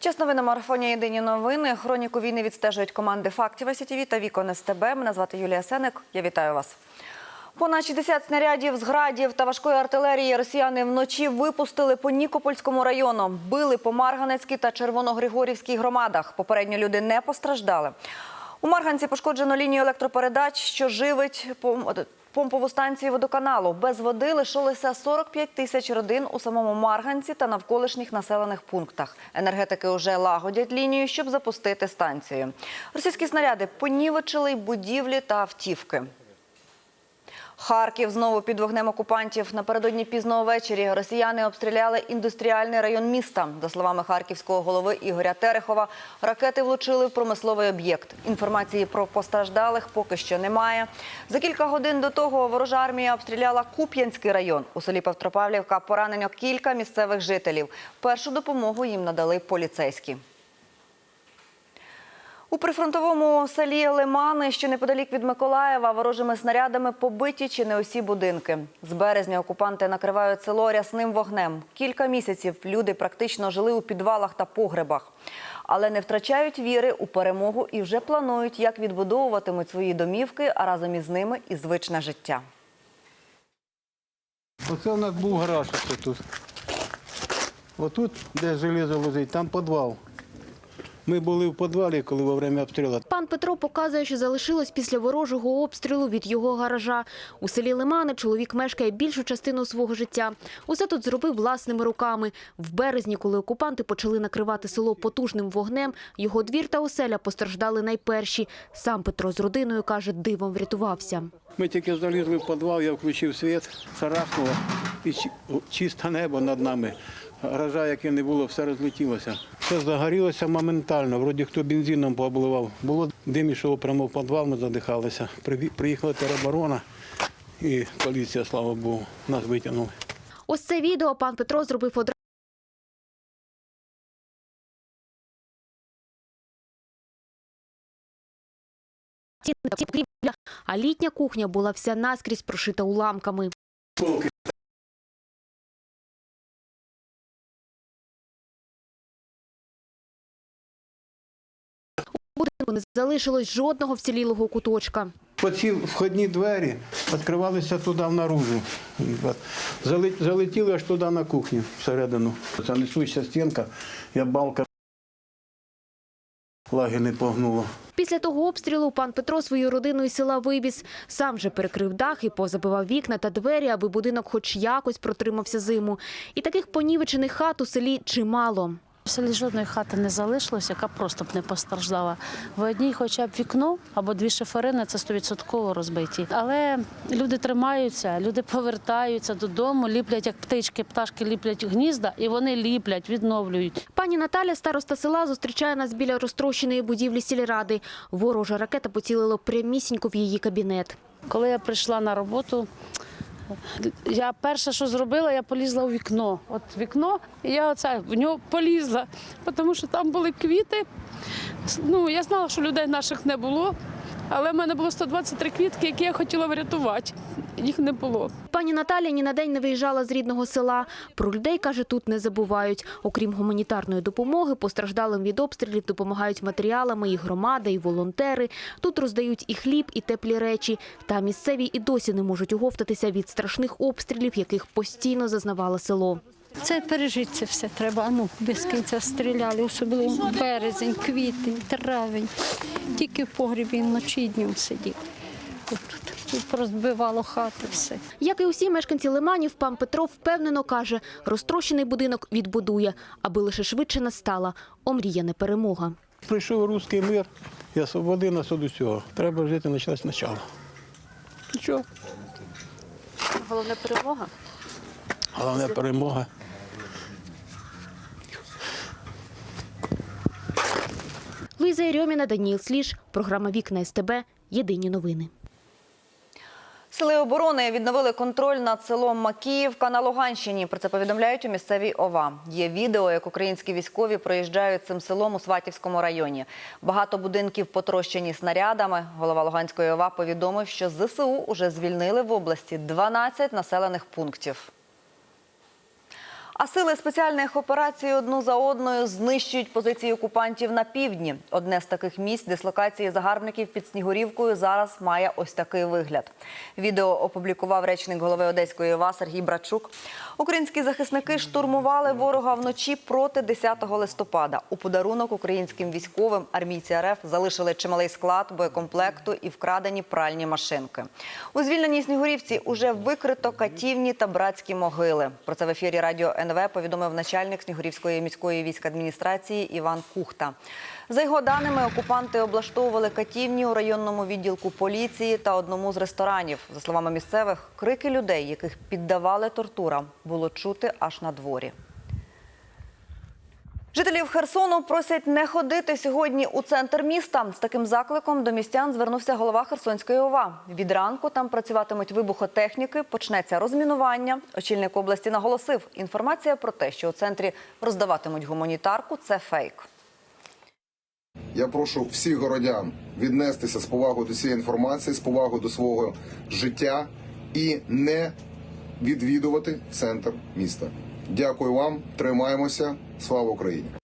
Час новин марафоні Єдині новини. Хроніку війни відстежують команди фактів СІТВ та Вікон СТБ. Мене звати Юлія Сеник. Я вітаю вас. Понад 60 снарядів з градів та важкої артилерії росіяни вночі випустили по Нікопольському району. Били по Марганецькій та Червоногригорівській громадах. Попередньо люди не постраждали. У Марганці пошкоджено лінію електропередач, що живить помпову станцію водоканалу. Без води лишилося 45 тисяч родин у самому Марганці та навколишніх населених пунктах. Енергетики вже лагодять лінію, щоб запустити станцію. Російські снаряди понівечили й будівлі та автівки. Харків знову під вогнем окупантів. Напередодні пізного ввечері росіяни обстріляли індустріальний район міста. За словами харківського голови Ігоря Терехова, ракети влучили в промисловий об'єкт. Інформації про постраждалих поки що немає. За кілька годин до того ворожа армія обстріляла Куп'янський район. У селі Петропавлівка поранено кілька місцевих жителів. Першу допомогу їм надали поліцейські. У прифронтовому селі Лимани, що неподалік від Миколаєва, ворожими снарядами побиті чи не усі будинки. З березня окупанти накривають село рясним вогнем. Кілька місяців люди практично жили у підвалах та погребах. Але не втрачають віри у перемогу і вже планують, як відбудовуватимуть свої домівки, а разом із ними і звичне життя. Оце у нас був гараж тут. Отут, де железо лежить, там підвал. Ми були в підвалі, коли во время обстрілу. Пан Петро показує, що залишилось після ворожого обстрілу від його гаража. У селі Лимани чоловік мешкає більшу частину свого життя. Усе тут зробив власними руками. В березні, коли окупанти почали накривати село потужним вогнем, його двір та оселя постраждали найперші. Сам Петро з родиною, каже, дивом врятувався. Ми тільки залізли в підвал, я включив світ, шарахнуло, і чи- чисте небо над нами. Гаража, яке не було, все розлетілося. Все загорілося моментально, вроді хто бензином пообливав. Було дим ішов прямо в підвал, ми задихалися. Приїхала тероборона і поліція, слава Богу, нас витягнули. Ось це відео пан Петро зробив одразу. А літня кухня була вся наскрізь прошита уламками. Будинку не залишилось жодного вцілілого куточка. Оці входні двері відкривалися туди внаружу. Залетіли аж туди на кухню всередину. Це несуща стінка, я балка лаги не погнуло. Після того обстрілу пан Петро свою родину із села вивіз. Сам же перекрив дах і позабивав вікна та двері, аби будинок хоч якось протримався зиму. І таких понівечених хат у селі чимало. В селі жодної хати не залишилось, яка просто б не постраждала. В одній хоча б вікно або дві шиферини це стовідсотково розбиті. Але люди тримаються, люди повертаються додому, ліплять як птички, пташки ліплять гнізда, і вони ліплять, відновлюють. Пані Наталя, староста села, зустрічає нас біля розтрощеної будівлі сільради. Ворожа ракета поцілила прямісінько в її кабінет. Коли я прийшла на роботу, я перше, що зробила, я полізла у вікно. От вікно, і я оце в нього полізла, тому що там були квіти. Ну, я знала, що людей наших не було, але в мене було 123 квітки, які я хотіла врятувати. Їх не було. Пані Наталя ні на день не виїжджала з рідного села. Про людей, каже, тут не забувають. Окрім гуманітарної допомоги, постраждалим від обстрілів допомагають матеріалами і громада, і волонтери. Тут роздають і хліб, і теплі речі. Та місцеві і досі не можуть оговтатися від страшних обстрілів, яких постійно зазнавало село. Це пережити це все треба. Ну, без кінця стріляли, особливо березень, квітень, травень. Тільки в погрібі вночі і днем сидів. Тут, розбивало хати все. Як і усі мешканці Лиманів, пан Петро впевнено каже, розтрощений будинок відбудує, аби лише швидше настала омріяна перемога. Прийшов руський мир і освободив нас від усього. Треба жити почати спочатку. Нічого, Головна перемога. головне перемога. Луїза Єрьоміна, Даніл Сліж, програма Вікна СТБ. Єдині новини. Сили оборони відновили контроль над селом Макіївка на Луганщині. Про це повідомляють у місцевій ОВА. Є відео, як українські військові проїжджають цим селом у Сватівському районі. Багато будинків потрощені снарядами. Голова Луганської ОВА повідомив, що ЗСУ уже звільнили в області 12 населених пунктів. А сили спеціальних операцій одну за одною знищують позиції окупантів на півдні. Одне з таких місць дислокації загарбників під Снігурівкою зараз має ось такий вигляд. Відео опублікував речник голови Одеської ОВА Сергій Брачук. Українські захисники штурмували ворога вночі проти 10 листопада. У подарунок українським військовим армійці РФ залишили чималий склад боєкомплекту і вкрадені пральні машинки. У звільненій Снігурівці уже викрито катівні та братські могили. Про це в ефірі радіо НВ повідомив начальник Снігурівської міської військадміністрації Іван Кухта. За його даними, окупанти облаштовували катівні у районному відділку поліції та одному з ресторанів. За словами місцевих, крики людей, яких піддавали тортурам, було чути аж на дворі. Жителів Херсону просять не ходити сьогодні у центр міста. З таким закликом до містян звернувся голова Херсонської ОВА. Від ранку там працюватимуть вибухотехніки, почнеться розмінування. Очільник області наголосив, інформація про те, що у центрі роздаватимуть гуманітарку, це фейк. Я прошу всіх городян віднестися з повагою до цієї інформації, з повагою до свого життя і не відвідувати центр міста. Дякую вам, тримаємося. Слава Україні!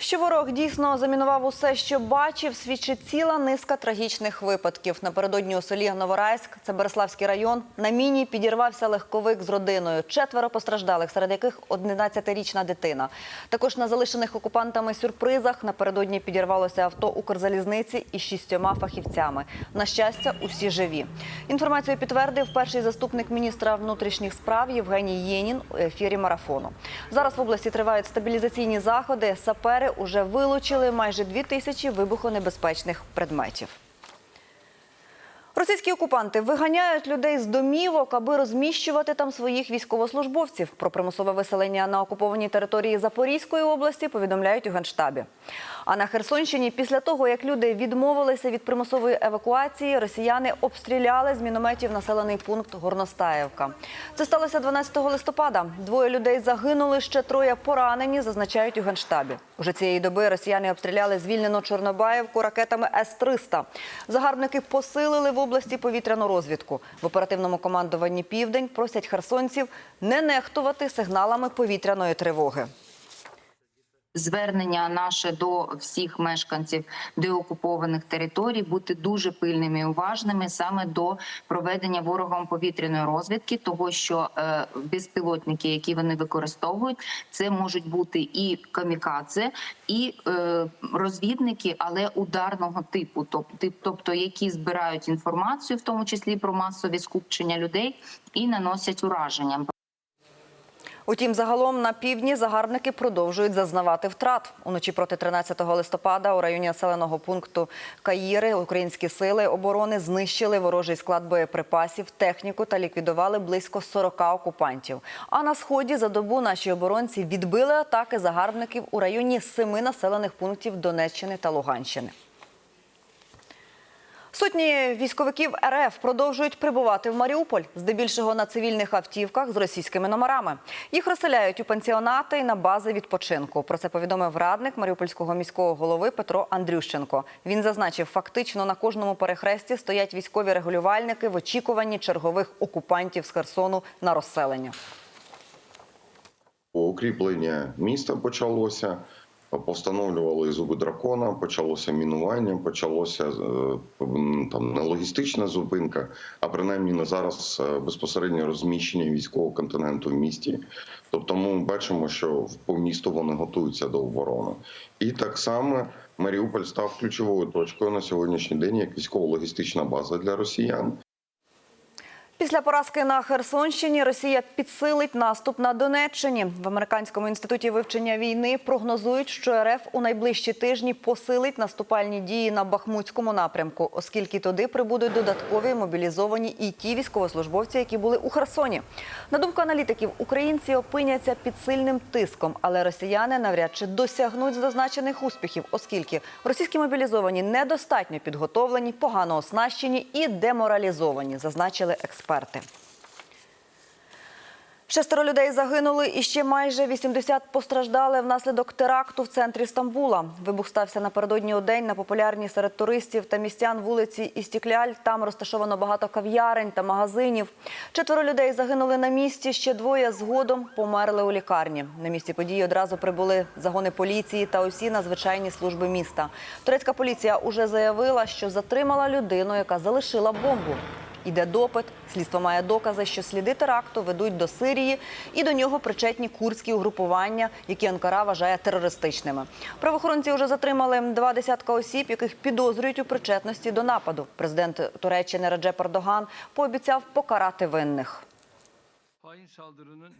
Що ворог дійсно замінував усе, що бачив, свідчить ціла низка трагічних випадків. Напередодні у селі Новорайськ, це Береславський район, на міні підірвався легковик з родиною. Четверо постраждалих, серед яких 11-річна дитина. Також на залишених окупантами сюрпризах напередодні підірвалося авто Укрзалізниці із шістьома фахівцями. На щастя, усі живі. Інформацію підтвердив перший заступник міністра внутрішніх справ Євгеній Єнін у ефірі марафону. Зараз в області тривають стабілізаційні заходи. Сапери уже вилучили майже дві тисячі вибухонебезпечних предметів. Російські окупанти виганяють людей з домівок, аби розміщувати там своїх військовослужбовців. Про примусове виселення на окупованій території Запорізької області повідомляють у Генштабі. А на Херсонщині, після того як люди відмовилися від примусової евакуації, росіяни обстріляли з мінометів населений пункт Горностаєвка. Це сталося 12 листопада. Двоє людей загинули, ще троє поранені, зазначають у Генштабі. Уже цієї доби росіяни обстріляли звільнену Чорнобаївку ракетами С-300. Загарбники посилили в області повітряну розвідку. В оперативному командуванні Південь просять херсонців не нехтувати сигналами повітряної тривоги. Звернення наше до всіх мешканців деокупованих територій бути дуже пильними і уважними саме до проведення ворогом повітряної розвідки, того що е, безпілотники, які вони використовують, це можуть бути і камікадзе, і е, розвідники, але ударного типу, тобто, які збирають інформацію, в тому числі про масові скупчення людей, і наносять ураження. Утім, загалом на півдні загарбники продовжують зазнавати втрат. Уночі проти 13 листопада у районі населеного пункту Каїри українські сили оборони знищили ворожий склад боєприпасів, техніку та ліквідували близько 40 окупантів. А на сході за добу наші оборонці відбили атаки загарбників у районі семи населених пунктів Донеччини та Луганщини. Сотні військовиків РФ продовжують прибувати в Маріуполь, здебільшого на цивільних автівках з російськими номерами. Їх розселяють у пансіонати і на бази відпочинку. Про це повідомив радник Маріупольського міського голови Петро Андрющенко. Він зазначив, фактично на кожному перехресті стоять військові регулювальники в очікуванні чергових окупантів з Херсону на розселення. Укріплення міста почалося, повстановлювали зуби дракона, почалося мінування, почалося е, там не логістична зупинка, а принаймні на зараз е, безпосереднє розміщення військового континенту в місті. Тобто, ми бачимо, що по місту вони готуються до оборони, і так само Маріуполь став ключовою точкою на сьогоднішній день як військово-логістична база для росіян. Після поразки на Херсонщині Росія підсилить наступ на Донеччині. В американському інституті вивчення війни прогнозують, що РФ у найближчі тижні посилить наступальні дії на Бахмутському напрямку, оскільки туди прибудуть додаткові мобілізовані і ті військовослужбовці, які були у Херсоні. На думку аналітиків, українці опиняться під сильним тиском, але росіяни навряд чи досягнуть зазначених успіхів, оскільки російські мобілізовані недостатньо підготовлені, погано оснащені і деморалізовані, зазначили експерти. Шестеро людей загинули і ще майже 80 постраждали внаслідок теракту в центрі Стамбула. Вибух стався напередодні у день на популярній серед туристів та містян вулиці Істікляль. Там розташовано багато кав'ярень та магазинів. Четверо людей загинули на місці. Ще двоє згодом померли у лікарні. На місці події одразу прибули загони поліції та усі надзвичайні служби міста. Турецька поліція уже заявила, що затримала людину, яка залишила бомбу. Іде допит. Слідство має докази, що сліди теракту ведуть до Сирії, і до нього причетні курдські угрупування, які Анкара вважає терористичними. Правоохоронці вже затримали два десятка осіб, яких підозрюють у причетності до нападу. Президент Туреччини Раджеп Ердоган пообіцяв покарати винних.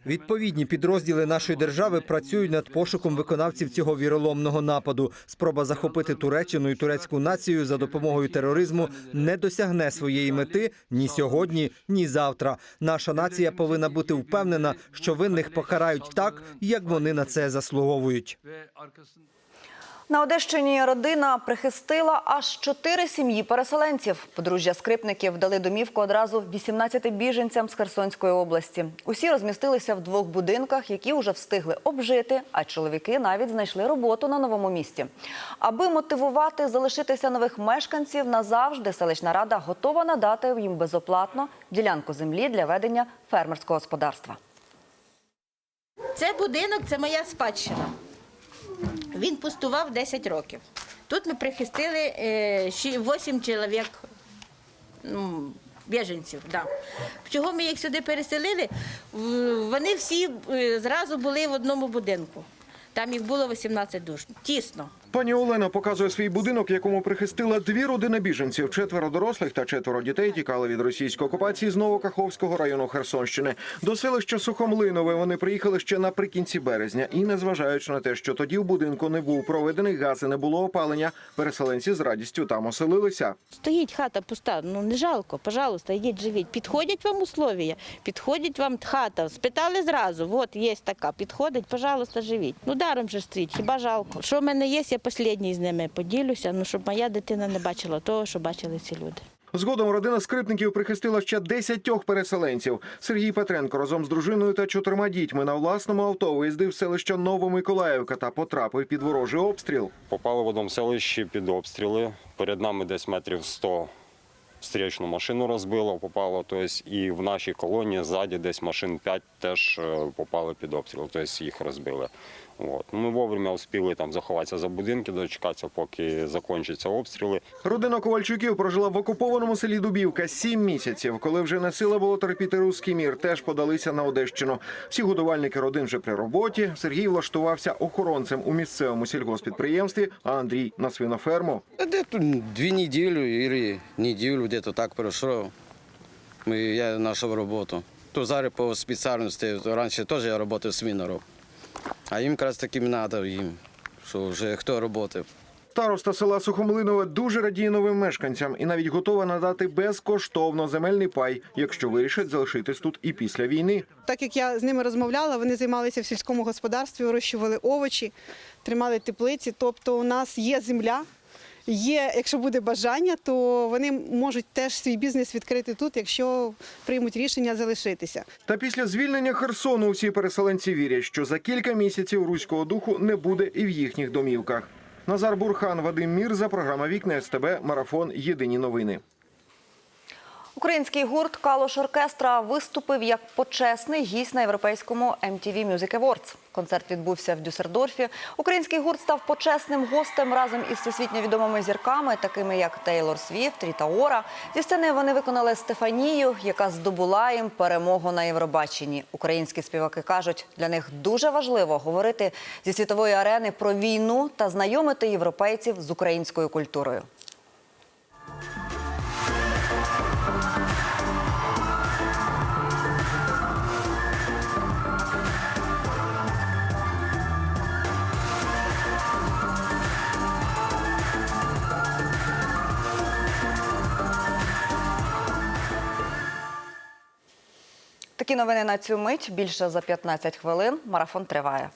Відповідні підрозділи нашої держави працюють над пошуком виконавців цього віроломного нападу. Спроба захопити Туреччину і турецьку націю за допомогою тероризму не досягне своєї мети ні сьогодні, ні завтра. Наша нація повинна бути впевнена, що винних покарають так, як вони на це заслуговують. На Одещині родина прихистила аж чотири сім'ї переселенців. Подружжя скрипників дали домівку одразу 18 біженцям з Херсонської області. Усі розмістилися в двох будинках, які вже встигли обжити, а чоловіки навіть знайшли роботу на новому місці. Аби мотивувати залишитися нових мешканців назавжди, селищна рада готова надати їм безоплатно ділянку землі для ведення фермерського господарства. Це будинок, це моя спадщина. Він пустував 10 років. Тут ми прихистили е, щі- 8 чоловік ну, біженців. Да. Чого ми їх сюди переселили? Вони всі е, зразу були в одному будинку. Там їх було 18 душ. Тісно. Пані Олена показує свій будинок, якому прихистила дві родини біженців. Четверо дорослих та четверо дітей тікали від російської окупації з Новокаховського району Херсонщини. До селища Сухомлинове вони приїхали ще наприкінці березня. І незважаючи на те, що тоді в будинку не був проведений газ і не було опалення, переселенці з радістю там оселилися. Стоїть хата пуста, ну не жалко, пожалуйста, йдіть живіть. Підходять вам условия, підходить вам хата. Спитали зразу, от є така, підходить, пожалуйста, живіть. Ну даром же стоїть, хіба жалко. Що в мене є, я останній з ними поділюся, ну щоб моя дитина не бачила того, що бачили ці люди. Згодом родина скрипників прихистила ще десятьох переселенців. Сергій Петренко разом з дружиною та чотирма дітьми на власному авто виїздив в селище Новомиколаївка та потрапив під ворожий обстріл. Попали в одному селищі під обстріли. Перед нами десь метрів 100 встрічну машину розбило, попало. Тобто, і в нашій колонії ззаді десь машин 5 теж е, попали під обстріл, тобто їх розбили. От. Ми вовремя успіли там заховатися за будинки, дочекатися, поки закінчаться обстріли. Родина Ковальчуків прожила в окупованому селі Дубівка сім місяців. Коли вже не сила було терпіти руський мір, теж подалися на Одещину. Всі годувальники родин вже при роботі. Сергій влаштувався охоронцем у місцевому сільгоспідприємстві, а Андрій на свиноферму. Где-то две недели или неделю где-то так пройшло. Мы, я нашел работу. То зараз по специальности, то раньше тоже я работал свинором. А їм якраз таким надав їм, що вже хто роботи. Староста села Сухомлинове дуже радіє новим мешканцям і навіть готова надати безкоштовно земельний пай, якщо вирішать залишитись тут і після війни. Так як я з ними розмовляла, вони займалися в сільському господарстві, вирощували овочі, тримали теплиці. Тобто у нас є земля. Є, якщо буде бажання, то вони можуть теж свій бізнес відкрити тут, якщо приймуть рішення залишитися. Та після звільнення Херсону усі переселенці вірять, що за кілька місяців руського духу не буде і в їхніх домівках. Назар Бурхан, Вадим Мірза, програма Вікне СТБ, Марафон. Єдині новини. Український гурт Калош Оркестра виступив як почесний гість на європейському MTV Music Awards. Концерт відбувся в Дюссельдорфі. Український гурт став почесним гостем разом із всесвітньо відомими зірками, такими як Тейлор Свіфт, Ріта Ора. Зі сцени вони виконали Стефанію, яка здобула їм перемогу на Євробаченні. Українські співаки кажуть, для них дуже важливо говорити зі світової арени про війну та знайомити європейців з українською культурою. Такі новини на цю мить. Більше за 15 хвилин. Марафон триває.